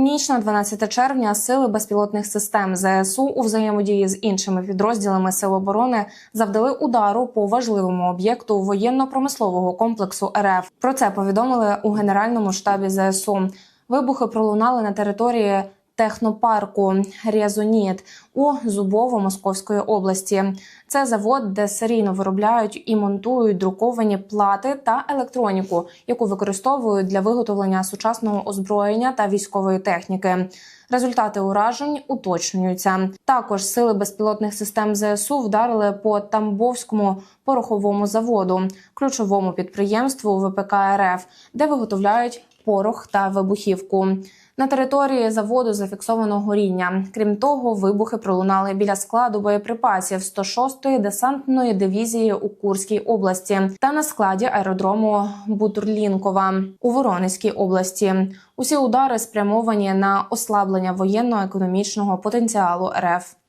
Ніч на 12 червня сили безпілотних систем ЗСУ у взаємодії з іншими підрозділами Сил оборони завдали удару по важливому об'єкту воєнно-промислового комплексу РФ. Про це повідомили у Генеральному штабі ЗСУ. Вибухи пролунали на території технопарку Рязоніт у Зубово Московської області. Це завод, де серійно виробляють і монтують друковані плати та електроніку, яку використовують для виготовлення сучасного озброєння та військової техніки. Результати уражень уточнюються. Також сили безпілотних систем ЗСУ вдарили по Тамбовському пороховому заводу, ключовому підприємству ВПК РФ, де виготовляють порох та вибухівку. На території заводу зафіксовано горіння. Крім того, вибухи пролунали біля складу боєприпасів 106-ї десантної дивізії у Курській області та на складі аеродрому Бутурлінкова у Воронезькій області. Усі удари спрямовані на ослаблення воєнно-економічного потенціалу РФ.